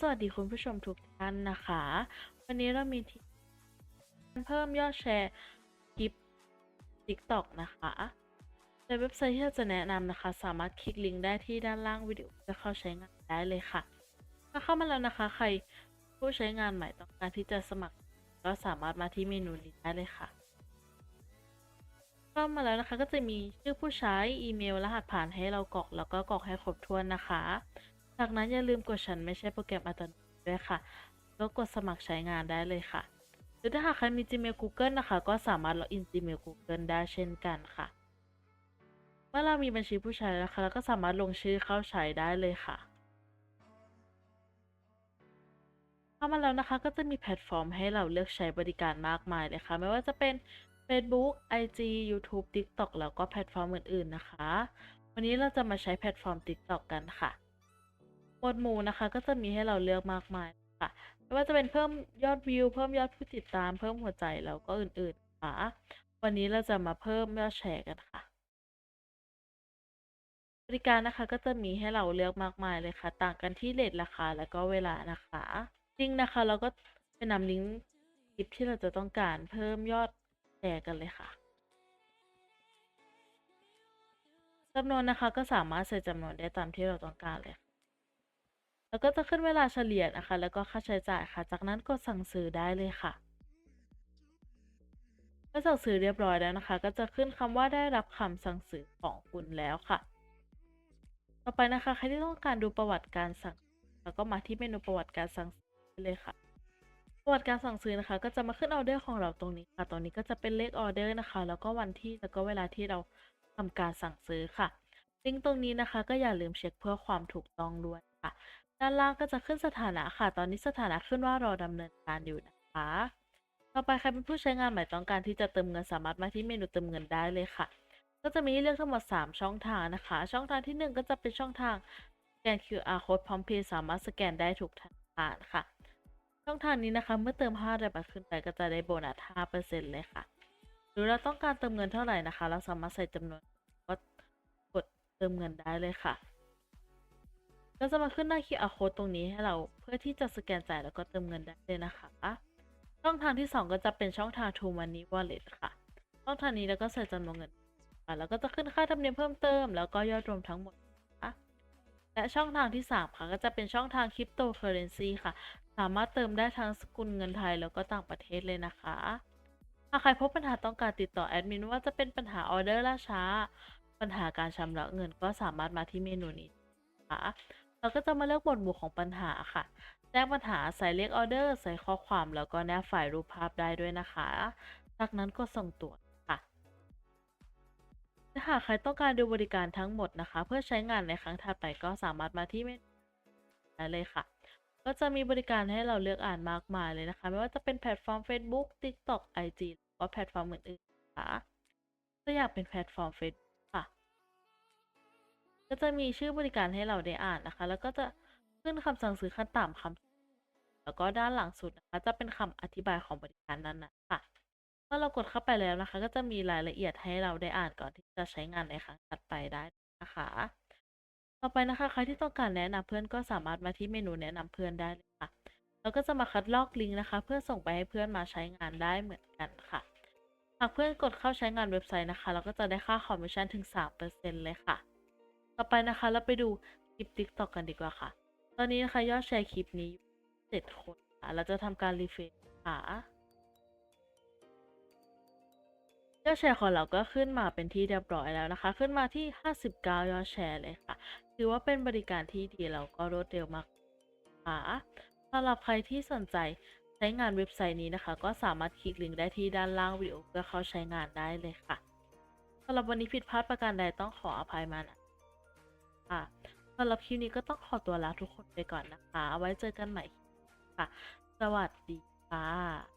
สวัสดีคุณผู้ชมทุกท่านนะคะ วันนี้เรามีที่เพิ่มยอดแชร์คลิป TikTok นะคะในเว็บไซต์ที่เราจะแนะนำนะคะ สามารถคลิกลิงก์ได้ที่ด้านล่างวิดีโอจะเข้าใช้งานได้เลยค่ะ ถ้าเข้ามาแล้วนะคะ ใครผู้ใช้งานใหม่ต้องการที่จะสมัคร ก็สามารถมาที่เมนูนี้ได้เลยค่ะ เข้ามาแล้วนะคะก็จะมีชื่อผู้ใช้อีเมลรหัสผ่านให้เรากรอกแล้วก็กรอกให้ครบถ้วนนะคะ จากนั้นอย่าลืมกดฉันไม่ใช่โปรแกรมอัตโนมัติด้วยค่ะ แล้วกดสมัครใช้งานได้เลยค่ะ หรือถ้าหากใครมี Gmail Google นะคะ ก็สามารถล็อกอิน Gmail Google ได้เช่นกันค่ะ เมื่อเรามีบัญชีผู้ใช้แล้วนะคะเราก็สามารถลงชื่อเข้าใช้ได้เลยค่ะเข้ามาแล้วนะคะก็จะมีแพลตฟอร์มให้เราเลือกใช้บริการมากมายเลยค่ะ ไม่ว่าจะเป็น Facebook IG YouTube TikTok แล้วก็แพลตฟอร์มอื่นๆนะคะ วันนี้เราจะมาใช้แพลตฟอร์ม TikTok กันค่ะ มวดหมู่นะคะ ก็จะมีให้เราเลือกมากมายค่ะ ไม่ว่าจะเป็นเพิ่มยอดวิว เพิ่มยอดผู้ติดตาม เพิ่มหัวใจแล้วก็อื่นๆค่ะ วันนี้เราจะมาเพิ่มยอดแชร์กันค่ะ บริการนะคะก็จะมีให้เราเลือกมากมายเลยค่ะ ต่างกันที่เรทราคาแล้วก็เวลานะคะลิงก์นะคะ เราก็ไปนำลิงก์คลิปที่เราจะต้องการเพิ่มยอดแชร์กันเลยค่ะจำนวนนะคะก็สามารถใส่จำนวนได้ตามที่เราต้องการเลย แล้วก็จะขึ้นเวลาเฉลี่ยนะคะ แล้วก็ค่าใช้จ่ายค่ะ จากนั้นกดสั่งซื้อได้เลยค่ะเมื่อสั่งซื้อเรียบร้อยแล้วนะคะ ก็จะขึ้นคำว่าได้รับคำสั่งซื้อของคุณแล้วค่ะ ต่อไปนะคะใครที่ต้องการดูประวัติการสั่ง แล้วก็มาที่เมนูประวัติการสั่งซื้อเลยค่ะประวัติการสั่งซื้อนะคะ ก็จะมาขึ้นออเดอร์ของเราตรงนี้ค่ะ ตรงนี้ก็จะเป็นเลขออเดอร์นะคะ แล้วก็วันที่แล้วก็เวลาที่เราทำการสั่งซื้อค่ะลิงก์ตรงนี้นะคะ ก็อย่าลืมเช็คเพื่อความถูกต้องด้วยค่ะ ด้านล่างก็จะขึ้นสถานะค่ะ ตอนนี้สถานะขึ้นว่ารอดำเนินการอยู่นะคะ ต่อไปใครเป็นผู้ใช้งานใหม่ต้องการที่จะเติมเงินสามารถมาที่เมนูเติมเงินได้เลยค่ะ ก็จะมีให้เลือกทั้งหมด 3 ช่องทางนะคะ ช่องทางที่ 1 ก็จะเป็นช่องทางสแกน QR code พร้อมเพย์สามารถสแกนได้ทุกธนาคารค่ะ ช่องทางนี้นะคะเมื่อเติม5ได้บาทขึ้นไปก็จะได้โบนัส5%เลยค่ะ หรือเราต้องการเติมเงินเท่าไหร่นะคะ เราสามารถใส่จำนวนก็กดเติมเงินได้เลยค่ะ ก็จะมาขึ้นหน้า QR code ตรงนี้ให้เราเพื่อที่จะสแกนจ่ายแล้วก็เติมเงินได้เลยนะคะ ช่องทางที่ 2 ก็จะเป็นช่องทาง True Money Wallet ค่ะ ช่องทางนี้แล้วก็ใส่จำนวนเงินค่ะแล้วก็จะขึ้นค่าธรรมเนียมเพิ่มเติม แล้วก็ยอดรวมทั้งหมดนะคะและช่องทางที่ 3 ค่ะก็จะเป็นช่องทาง Cryptocurrency ค่ะ สามารถเติมได้ทั้งสกุลเงินไทยแล้วก็ต่างประเทศเลยนะคะหากใครพบปัญหาต้องการติดต่อแอดมินว่าจะเป็นปัญหาออเดอร์ล่าช้า ปัญหาการชำระเงินก็สามารถมาที่เมนูนี้นะคะ เราก็จะมาเลือกหมวดหมู่ของปัญหาค่ะ แจ้งปัญหาใส่เลขออเดอร์ ใส่ข้อความแล้วก็แนบไฟล์รูปภาพได้ด้วยนะคะ จากนั้นก็ส่งตรวจค่ะถ้าหากใครต้องการดูบริการทั้งหมดนะคะ เพื่อใช้งานในครั้งถัดไปก็สามารถมาที่เมนูได้เลยค่ะ ก็จะมีบริการให้เราเลือกอ่านมากมายเลยนะคะ ไม่ว่าจะเป็นแพลตฟอร์ม Facebook TikTok IG หรือว่าแพลตฟอร์มอื่นๆนะคะถ้าอยากเป็นแพลตฟอร์ม Facebook ก็จะมีชื่อบริการให้เราได้อ่านนะคะ แล้วก็จะขึ้นคำสั่งซื้อขั้นต่ำคำแล้วก็ด้านหลังสุดนะคะ จะเป็นคำอธิบายของบริการนั้นนะค่ะเมื่อเรากดเข้าไปแล้วนะคะ ก็จะมีรายละเอียดให้เราได้อ่านก่อนที่จะใช้งานในครั้งถัดไปได้นะคะ ต่อไปนะคะ ใครที่ต้องการแนะนำเพื่อนก็สามารถมาที่เมนูแนะนำเพื่อนได้เลยค่ะ แล้วก็จะมาคัดลอกลิงก์นะคะ เพื่อส่งไปให้เพื่อนมาใช้งานได้เหมือนกันค่ะ หากเพื่อนกดเข้าใช้งานเว็บไซต์นะคะ เราก็จะได้ค่าคอมมิชชั่นถึง 3%เลยค่ะ ต่อไปนะคะเราไปดูคลิป TikTok กันดีกว่าค่ะ ตอนนี้นะคะยอดแชร์คลิปนี้เจ็ดคนค่ะ เราจะทำการรีเฟรชค่ะยอดแชร์ของเราก็ขึ้นมาเป็นที่เรียบร้อยแล้วนะคะ ขึ้นมาที่ 59 ยอดแชร์เลยค่ะ ถือว่าเป็นบริการที่ดีแล้วก็รวดเร็วมากค่ะสำหรับใครที่สนใจใช้งานเว็บไซต์นี้นะคะ ก็สามารถคลิกลิงก์ได้ที่ด้านล่างวิดีโอเพื่อเข้าใช้งานได้เลยค่ะสำหรับวันนี้ผิดพลาดประการใดต้องขออภัยมานะ ค่ะสำหรับคลิปนี้ก็ต้องขอตัวลาทุกคนไปก่อนนะคะเอาไว้เจอกันใหม่ค่ะ สวัสดีค่ะ